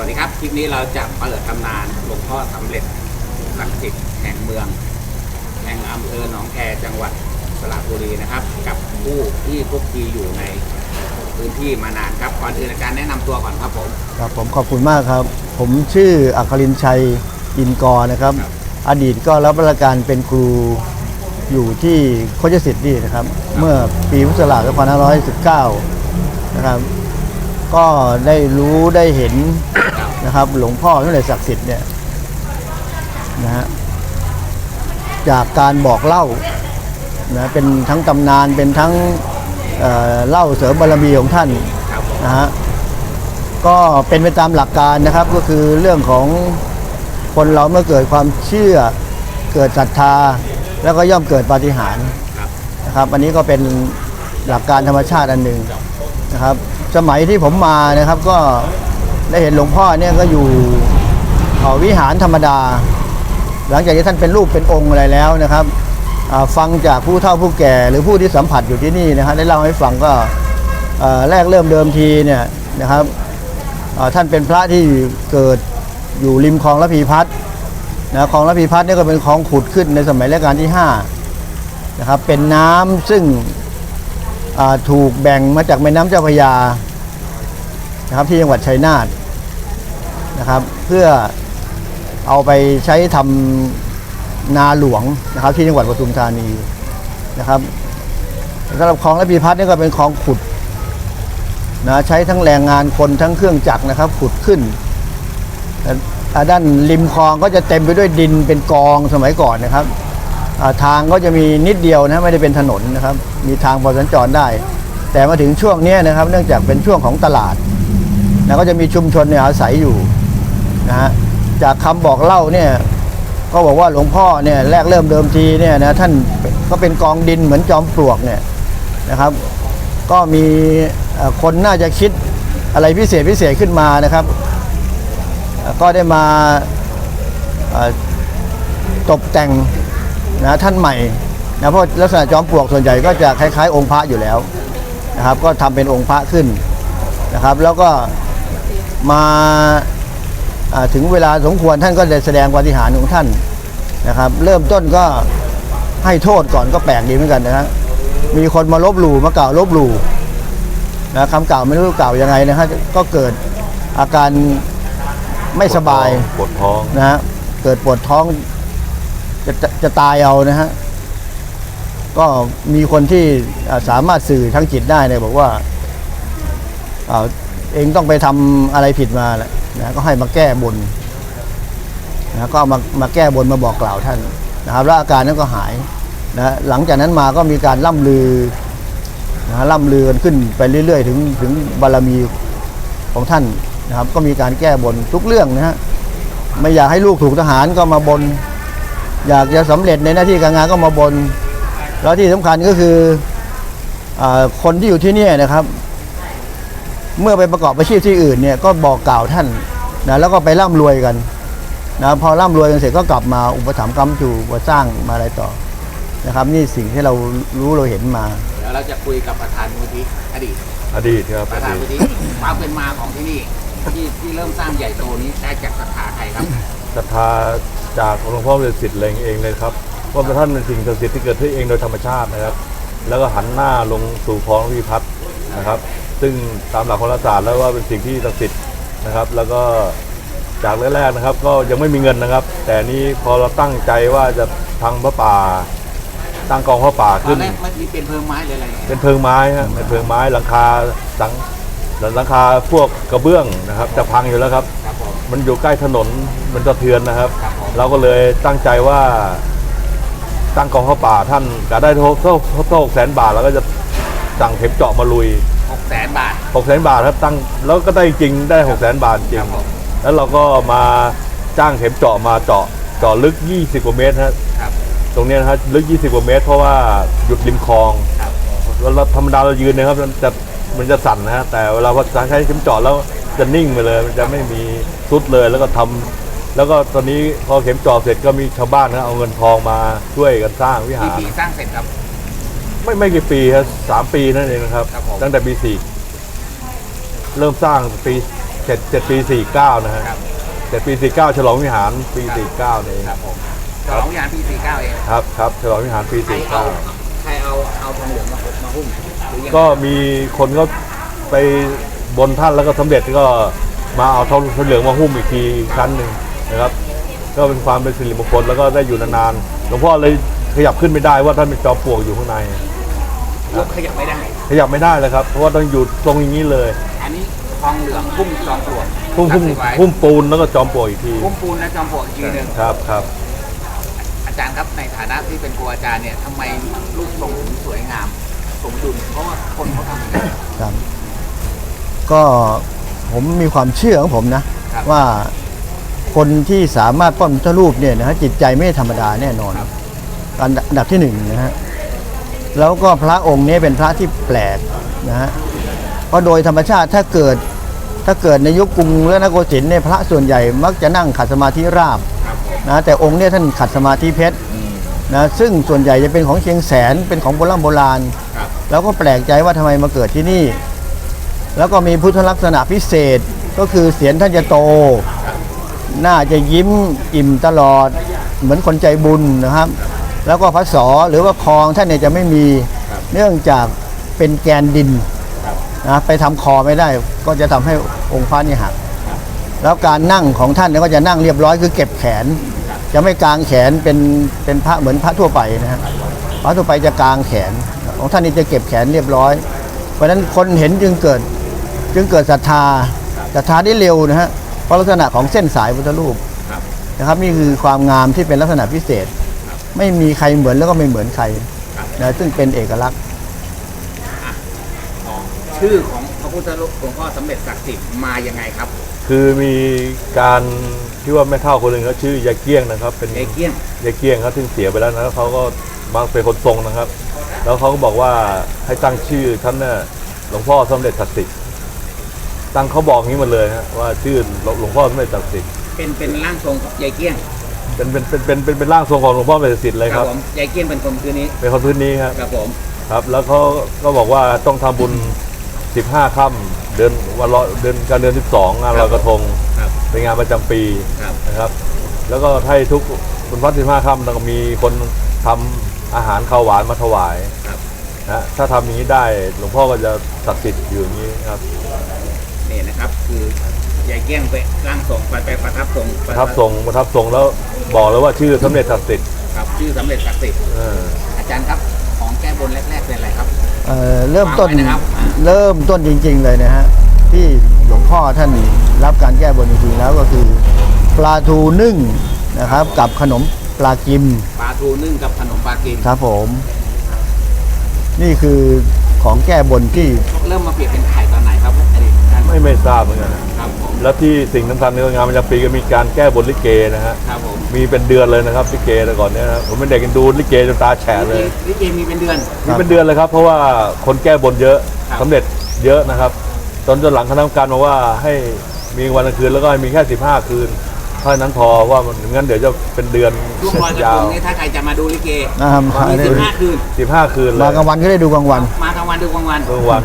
วัสดีครับ คลิปนี้เราจะเปิดตำนานหลวงพ่อสำเร็จศักดิ์สิทธิ์แห่งเมือง แห่งอำเภอหนองแคจังหวัดสระบุรีนะครับ กับผู้ที่คลุกคลีอยู่ในพื้นที่มานานครับก่อนอื่นอาจารย์แนะนำตัวก่อนครับผมครับผมขอบคุณมากครับ ผมชื่ออัครินทร์ชัยอินกรนะครับครับ อดีตก็รับราชการเป็นครูอยู่ที่โคชสิทธิ์นี่นะครับ เมื่อปีพุทธศักราช2519 นะครับ ก็ได้รู้ได้เห็นนะครับหลวงพ่อสมเด็จศักดิ์สิทธิ์เนี่ยนะฮะจากการบอกเล่านะเป็นทั้งตำนานเป็นทั้งเเล่าเสริมบารมีของท่านนะฮะก็เป็นไปตามหลักการนะครับก็คือเรื่องของคนเราเมื่อเกิดความเชื่อเกิดศรัทธา แล้วก็ย่อมเกิดปาฏิหาริย์นะครับ อันนี้ก็เป็นหลักการธรรมชาติอันหนึ่งนะครับ สมัยที่ผมมานะครับก็ได้เห็นหลวงพ่อเนี่ยก็อยู่วิหารธรรมดา หลังจากที่ท่านเป็นรูปเป็นองค์อะไรแล้วนะครับฟังจากผู้เฒ่าผู้แก่หรือผู้ที่สัมผัสอยู่ที่นี่นะครับได้เล่าให้ฟังก็แรกเริ่มเดิมทีเนี่ยนะครับท่านเป็นพระที่เกิดอยู่ริมคลองระพีพัฒน์นะคลองระพีพัฒน์นี่ก็เป็นคลองขุดขึ้นในสมัยรัชกาลที่5นะครับเป็นน้ำซึ่งถูกแบ่งมาจากแม่น้ำเจ้าพระยา นะครับที่จังหวัดชัยนาทนะครับ เพื่อเอาไปใช้ทำนาหลวงนะครับ ที่จังหวัดปทุมธานีนะครับสำหรับคลองระพีพัฒน์นี่ก็เป็นคลองขุดนะใช้ทั้งแรงงานคนทั้งเครื่องจักรนะครับ ขุดขึ้นแต่ด้านริมคลองก็จะเต็มไปด้วยดินเป็นกองสมัยก่อนนะครับทางก็จะมีนิดเดียวนะไม่ได้เป็นถนนนะครับ มีทางพอสัญจรได้ แต่มาถึงช่วงนี้นะครับ เนื่องจากเป็นช่วงของตลาด นะก็จะมีชุมชนเนี่ยอาศัยอยู่นะฮะจากคำบอกเล่าเนี่ยก็บอกว่าหลวงพ่อเนี่ยแรกเริ่มเดิมทีเนี่ยนะท่านก็เป็นกองดินเหมือนจอมปลวกเนี่ยนะครับ ก็มีคนน่าจะคิดอะไรพิเศษพิเศษขึ้นมานะครับ ก็ได้มาตกแต่งนะท่านใหม่นะเพราะลักษณะจอมปลวกส่วนใหญ่ก็จะคล้ายๆ องค์พระอยู่แล้วนะครับ ก็ทำเป็นองค์พระขึ้นนะครับ แล้วก็ มาอ่าถึงเวลาสมควรท่านก็ได้แสดงปาฏิหาริย์ของท่านนะครับ เริ่มต้นก็ให้โทษก่อนก็แปลกดีเหมือนกันนะฮะมีคนมาลบหลู่มากล่าวลบหลู่นะคำกล่าวไม่รู้กล่าวยังไงนะฮะก็เกิดอาการไม่สบายปวดท้องนะฮะเกิดปวดท้องจะจะจะตายเอานะฮะก็มีคนที่อ่าสามารถสื่อทางจิตได้เนี่ยบอกว่าอ่า เองต้องไปทำอะไรผิดมาแหละนะก็ให้มาแก้บนนะก็เอามามาแก้บนมาบอกกล่าวท่านนะครับแล้วอาการนั้นก็หายนะหลังจากนั้นมาก็มีการล่ำลือนะล่ำลือกันขึ้นไปเรื่อย ๆ ถึงถึงบารมีของท่านนะครับ ก็มีการแก้บนทุกเรื่องนะฮะไม่อยากให้ลูกถูกทหารก็มาบน อยากจะสำเร็จในหน้าที่การงานก็มาบน แล้วที่สำคัญก็คืออาคนที่อยู่ที่นี่นะครับ เมื่อไปประกอบอาชีพที่อื่นเนี่ยก็บอกกล่าวท่านนะแล้วก็ไปร่ำรวยกันนะพอร่ำรวยกันเสร็จก็กลับมาอุปถัมภ์กำจูมาสร้างมาอะไรต่อนะครับ นี่สิ่งที่เรารู้เราเห็นมา เดี๋ยวเราจะคุยกับประธานมูลที่อดีต อดีตครับปอระธานดีมูตลที่ความเป็นมาของที่นี่ที่ที่เริ่มสร้างใหญ่โตนี้ได้จากศรัทธาใครครับศรัทธาจากหลวงพ่อเป็นสิทธิ์เองเลยครับว่าพระท่านเป็นสิ่งศักดิ์สิทธิ์ที่เกิดขึ้นเองโดยธรรมชาตินะครับ แล้วก็หันหน้าลงสู่คลองระพีพัฒน์นะครับ ซึ่งตามหลักโหราศาสตร์แล้วว่าเป็นสิ่งที่ศักดิ์สิทธิ์นะครับ แล้วก็จากแรกๆนะครับ ก็ยังไม่มีเงินนะครับ แต่นี้พอเราตั้งใจว่าจะทางพระป่า ตั้งกองพระป่าตอขึ้นนแรกมันมีเป็นเพลิงไม้หรืออะไรไงเป็นเพิงไม้ฮะเป็นเพิงไม้หลังคาสังหลังคาพวกกระเบื้องนะครับ จะพังอยู่แล้วครับ ครับผม มันอยู่ใกล้ถนนมันสะเทือนนะครับ ครับผม เราก็เลยตั้งใจว่าตั้งกองข้าวป่าท่านก็ได้โทษโทษโทษแสนบาทแล้วก็จะสั่งเข็มเจาะมาลุย หกแสนบาท หกแสนบาทครับตั้งแล้วก็ได้จริงได้หกแสนบาทจริคงรับผม แล้วเราก็มาจ้างเข็มเจาะมาเจาะเจาะลึก 20 กว่าเมตรครับครับตรงเนี้ยนะครับลึก 20 กว่าเมตร เพราะว่าหยุดริมคลองครับเราธรรมดาเรายืนนะครับมันจะมันจะสั่นนะฮะแต่เวลาพอใช้เข็มเจาะแล้วจะนิ่งไปเลย มันจะไม่มีซุดเลยแล้วก็ทำแล้วก็ตอนนี้พอเข็มเจาะเสร็จก็มีชาวบ้านนะเอาเงินทองมาช่วยกันสร้างวิกี่หารปีสร้างเสร็จครับ ไม่ไม่กี่ปีครับสามปีนั่นเองนะครับ ครับผม ตั้งแต่ปีสี่เริ่มสร้างปีเจ็ดเจ็ดปีสี่เก้านะฮะครับเจ็ดปีสี่เก้าฉลองวิหารปีสี่เก้านี่เองครับผมฉลองวิหารปี49เองครับครับฉลองวิหารปีใครสี่เอาเก้าใครเอาเอาทองเหลืองมามาหุ้มหรือยังไงก็มีคนก็ไปบนท่านแล้วก็สำเร็จก็มาเอาทองเหลืองมาหุ้มอีกทีอีกครั้งหนึ่งนะครับ ก็เป็นความเป็นสิริมงคลแล้วก็ได้อยู่นานๆหลวงพ่อเลยขยับขึ้นไม่ได้ว่าท่านเป็นจอมปลวกอยู่ข้างใน ยกขยับไม่ได้ ขยับไม่ได้เลยครับ เพราะว่าต้องอยู่ตรงอย่างนี้เลย อันนี้ทองเหลืองหุ้มจอมปลวกพุ่มพุ่มศักดิ์สิทธิ์ไว้พุ่มปูนแล้วก็จอมปลวกอีกทีหุ้มปูนและจอมปลวกอีกทีหนึ่งครับครับ อาจารย์ครับในฐานะที่เป็นครูอาจารย์เนี่ยทำไมรูปทรงถึงสวยงาม สมดุลเพราะว่าคนเขาทำกัน ครับก็ผมมีความเชื่อของผมนะครับ ว่าคนที่สามารถป้อนพุทธรูปเนี่ยนะฮะจิตใจไม่ธรรมดาแน่นอนครับอันอันดับที่หนึ่งนะฮะ แล้วก็พระองค์นี้เป็นพระที่แปลกนะฮะเพราะโดยธรรมชาติถ้าเกิดถ้าเกิดในยุคกรุงและนโกสินทร์เนี่ยพระส่วนใหญ่มักจะนั่งขัดสมาธิราบนะแต่องค์เนี่ยท่านขัดสมาธิเพชรนะซึ่งส่วนใหญ่จะเป็นของเชียงแสนเป็นของโบราณโบราณ แล้วก็แปลกใจว่าทำไมมาเกิดที่นี่ แล้วก็มีพุทธลักษณะพิเศษก็คือเสียงท่านจะโต น่าจะยิ้มอิ่มตลอดเหมือนคนใจบุญนะครับ แล้วก็พระสอหรือว่าคองท่านเนี่ยจะไม่มีครับเนื่องจากเป็นแกนดินครับนะไปทำคอไม่ได้ก็จะทำให้องค์พระนี่หักแล้วการนั่งของท่านเนี่ยก็จะนั่งเรียบร้อยคือเก็บแขน จะไม่กางแขนเป็นเป็นพระเหมือนพระทั่วไปนะฮะพระทั่วไปจะกางแขน ของท่านนี่จะเก็บแขนเรียบร้อย เพราะฉะนั้นคนเห็นจึงเกิดจึงเกิดศรัทธาศรัทธาได้เร็วนะฮะเพราะลักษณะของเส้นสายพุทธรูปครับนะครับนี่คือความงามที่เป็นลักษณะพิเศษ ไม่มีใครเหมือนแล้วก็ไม่เหมือนใครครับนะซึ่งเป็นเอกลักษณ์ของชื่อของพระพุทธรูปหลวงพ่อสำเร็จศักดิ์สิทธิ์มายังไงครับ คือมีการที่ว่าแม่เท่าคนหนึ่งเขาชื่อยายเกี้ยงนะครับ เป็นเอเกี้ยงยายเกี้ยงเขาซึ่งเสียไปแล้วนะแล้วเขาก็มาเป็นคนทรงนะครับ แล้วเขาก็บอกว่าให้ตั้งชื่อท่านน่ะหลวงพ่อสำเร็จศักดิ์สิทธิ์ตั้งเขาบอกงี้มาเลยฮะว่าชื่อหลวงพ่อสำเร็จศักดิ์สิทธิ์เป็นเป็นร่างทรงยายเกี้ยง เป็นเป็นเป็นเป็นเป็นเป็นร่างทรงของหลวงพ่อสำเร็จศักดิ์สิทธิ์เลยครับผมยายเกี้ยงเป็นคนคืนนี้เป็นคนพื้นนี้ครับครับผมครับ แล้วเขาก็บอกว่าต้องทำบุญ 15ค่ำเดือนวันลอยเดือนการเดือน 12งานลอยกระทงครับเป็นงานประจำปีครับนะครับ แล้วก็ให้ทุกคุณพัฒสิบห้าค่ำแล้วก็มีคนทำอาหารข้าวหวานมาถวายครับนะถ้าทำอย่างนี้ได้หลวงพ่อก็จะศักดิ์สิทธิ์อยู่อย่างนี้ครับ นี่นะครับ คือ ยายเกี้ยงไปร่างทรงไปไปประทับทรงประทับทรงประทับทรงแล้วบอกเลยว่าชื่อสมเด็จศักดิ์สิทธิ์ครับชื่อสำเร็จศักดิ์สิทธิ์เอออาจารย์ครับของแก้บนแรกๆเป็นอะไรครับเอ่อเริ่มต้นวางไว้นะครับเริ่มต้นจริง ๆ เลยนะฮะที่หลวงพ่อท่านรับการแก้บนจริงๆแล้วก็คือ ปลาทูนึ่งนะครับ กับขนมปลากิมปลาทูนึ่งกับขนมปลากินครับผม นี่คือของแก้บนที่เริ่มมาเปลี่ยนเป็นไข่ตอนไหนครับอดีตท่านไม่ไม่ทราบเหมือนกันนะครับผม แล้วที่สิ่งสำคัญในงานประจำปีก็มีการแก้บนลิเกนะฮะครับผมมีเป็นเดือนเลยนะครับลิเกแต่ก่อนเนี้นะครับผมเป็นเด็กกันดูลิเกจนตาแฉะเลยลิเกมีเป็นเดือน มีเป็นเดือนเลยครับ เพราะว่าคนแก้บนเยอะครับ สำเร็จเยอะนะครับจนจนหลังคณะกรรมการมาว่าให้มีวันกลางคืนแล้วก็ให้มีแค่ 15 คืนเท่านั้นพอว่ามันงั้นเดี๋ยวจะเป็นเดือนช่วงลอยกระยาทวงนี่ถ้าใครจะมาดูลิเกนะครับมีสิบห้าคืน 15 คืนเลยมากลางวันก็ได้ดูกลางวัน มากลางวันดูกลางวันเมื่อวัน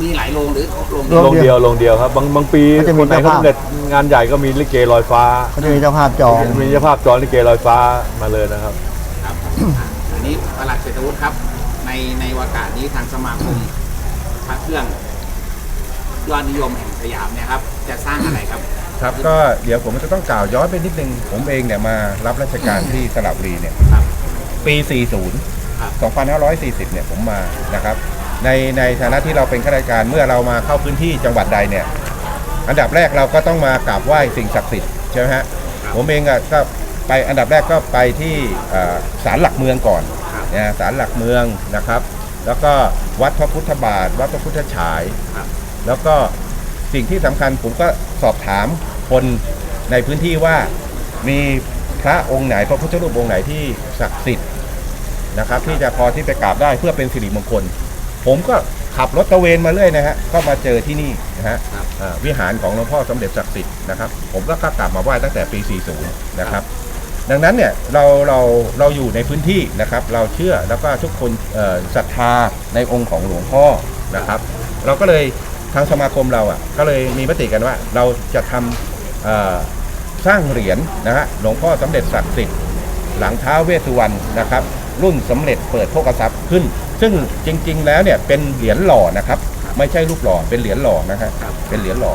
มีหลายโรงหรือโรงโรงลงเดียวลงเดียวครับ บางบางปีก็จะมีคนไหนเจ้าเขาภาพ สำเร็จงานใหญ่ก็มีลิเกลอยฟ้า เขาจะมีเจ้าภาพจอง มีเจ้าภาพจอลิเกลอยฟ้ามาเลยนะครับ ครับอันนี้ประหลัดเศรษฐวุฒิครับ ในในวากาศนี้ทางสมาคมพระเครื่องยอดนิยมแห่งสยามเนี่ยครับ จะสร้างอะไรครับ ครับก็เดี๋ยวผมจะต้องกล่าวย้อนไปนิดนึง ผมเองเนี่ยมารับราชการที่สระบุรีเนี่ย ครับปี 40 ครับ 2540 เนี่ยผมมานะครับ ในในฐานะที่เราเป็นข้าราชการเมื่อเรามาเข้าพื้นที่จังหวัดใดเนี่ย อันดับแรกเราก็ต้องมากราบไหว้สิ่งศักดิ์สิทธิ์ใช่ไหมฮะครับผมเองอะก็ไปอันดับแรกก็ไปที่เอ่อศาลหลักเมืองก่อนครับนะศาลหลักเมืองนะครับ แล้วก็วัดพระพุทธบาท วัดพระพุทธฉายครับแล้วก็สิ่งที่สำคัญผมก็สอบถามคนในพื้นที่ว่ามีพระองค์ไหน พระพุทธรูปองค์ไหนที่ศักดิ์สิทธิ์นะครับ ที่จะพอที่ไปกราบได้เพื่อเป็นสิริมงคล ผมก็ขับรถตระเวนมาเรื่อยนะฮะก็มาเจอที่นี่นะฮะครับ อ่าวิหารของหลวงพ่อสมเด็จศักดิ์สิทธิ์นะครับ ผมก็กลับมาไหว้ตั้งแต่ปี 40 นะครับ ดังนั้นเนี่ยเราเราเราอยู่ในพื้นที่นะครับ เราเชื่อแล้วก็ทุกคนเอ่อศรัทธาในองค์ของหลวงพ่อนะครับ เราก็เลยทางสมาคมเราอะก็เลยมีมติกันว่าเราจะทำเอ่อสร้างเหรียญนะฮะหลวงพ่อสำเร็จศักดิ์สิทธิ์หลังท้าวเวสสุวรรณนะครับ รุ่นสำเร็จเปิดโภกทรัพย์ขึ้น ซึ่งจริง ๆ แล้วเนี่ยเป็นเหรียญหล่อนะครับ ไม่ใช่รูปหล่อเป็นเหรียญหล่อนะฮะครับเป็นเหรียญหล่อ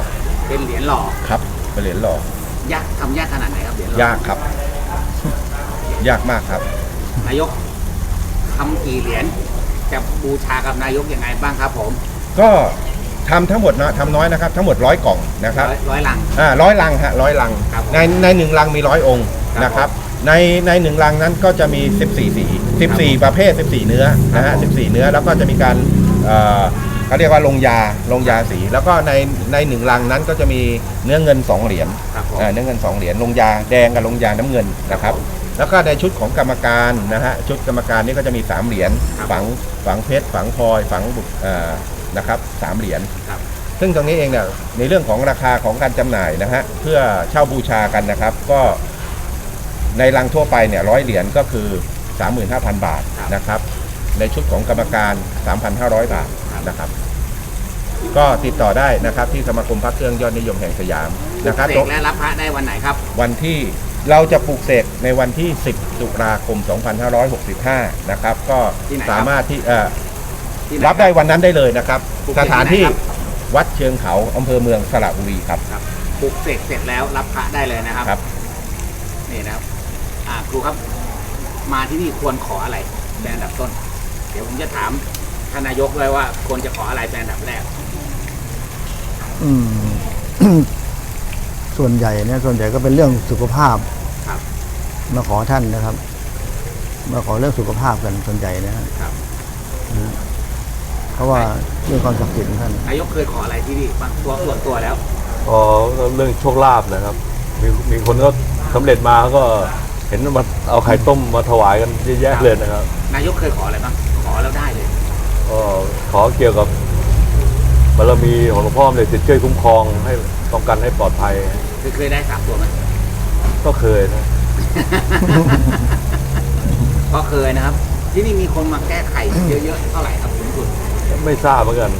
เป็นเหรียญหล่อครับเป็นเหรียญหล่อยากทำยากขนาดไหนครับเหรียญหล่อยากครับ ยากมากครับ นายกทำกี่เหรียญจะบูชากับนายกยังไงบ้างครับผม ก็ทำทั้งหมดนะทำน้อยนะครับ ทั้งหมดร้อยกล่องนะครับร้อยร้อยลังอ่าร้อยลังฮะร้อยลังครับผมในในหนึ่งลังมีร้อยองค์ครับนะครับ ในในหนึ่งลังนั้นก็จะมี 14 สี 14 ประเภท 14 เนื้อนะครัฮะบผม14 เนื้อแล้วก็จะมีการเอ่อเขาเรียกว่าลงยาลงยาสี แล้วก็ในในหนึ่งลังนั้นก็จะมีเนื้อเงิน 2 เหรียญครับผม อ่าเนื้อเงิน 2 เหรียญลงยาแดงกับลงยาน้ำเงินนะครับครับผมแล้วก็ในชุดของกรรมการนะฮะชุดกรรมการนี่ก็จะมี 3 เหรียญครับ ฝังฝังเพชรฝังพลอยฝังบุกเอ่อนะครับสามเหรียญ ครับซึ่งตรงนี้เองเนี่ยในเรื่องของราคาของการจำหน่ายนะฮะเพื่อเช่าบูชากันนะครับ ก็ ในรังทั่วไปเนี่ยร้อยเหรียญก็คือ 35,000 บาทครับนะครับ ในชุดของกรรมการ 3,500 บาทครับนะครับ ก็ติดต่อได้นะครับที่สมาคมพระเครื่องยอดนิยมแห่งสยามนะครับเสกและรับพระได้วันไหนครับ วันที่เราจะปลูกเสกในวันที่ 10 ตุลาคม 2565 นะครับ ก็ที่ไหนครับสามารถที่เอ่อที่หนรับได้วันนั้นได้เลยนะครับปลูกเสสกที่ไหนถานที่ครับวัดเชิงเขาอำเภอเมืองสระบุรีครับครับปลุกเสกเสร็จแล้วรับพระได้เลยนะครับครับนี่นะครับอ่า ครูครับ มาที่นี่ควรขออะไรเป็นอันดับต้น เดี๋ยวผมจะถามท่านนายกเลยว่าควรจะขออะไรเป็นอันดับแรก อืม ส่วนใหญ่เนี่ยส่วนใหญ่ก็เป็นเรื่องสุขภาพครับ มาขอท่านนะครับ มาขอเรื่องสุขภาพกันส่วนใหญ่นะฮะครับเพราะว่าเรื่องความศักดิ์สิทธิ์ของท่าน นายกเคยขออะไรที่นี่บ้างตัวส่วนตัวแล้วพอเรื่องโชคลาภนะครับ มีมีคนก็สำเร็จมาก็ เห็นมาเอาไข่ต้มมาถวายกันเยอะแยะเลยนะครับ นายกเคยขออะไรบ้างขอแล้วได้เลยก็ขอเกี่ยวกับบารมีของหลวงพ่อเลยติดช่วยคุ้มครองให้ป้องกันให้ปลอดภัย เคยเคยได้สามตัวไหมก็เคยนะ ก็เคยนะครับ ที่นี่มีคนมาแก้ไขเยอะๆเท่าไหร่ครับสูงสุดไม่ทราบเหมือนกัน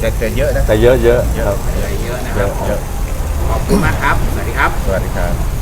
แต่แต่เยอะนะแต่เยอะๆครับเยอะๆนะคเยรับอะเยอะขอบคุณมากครับ สวัสดีครับ สวัสดีครับ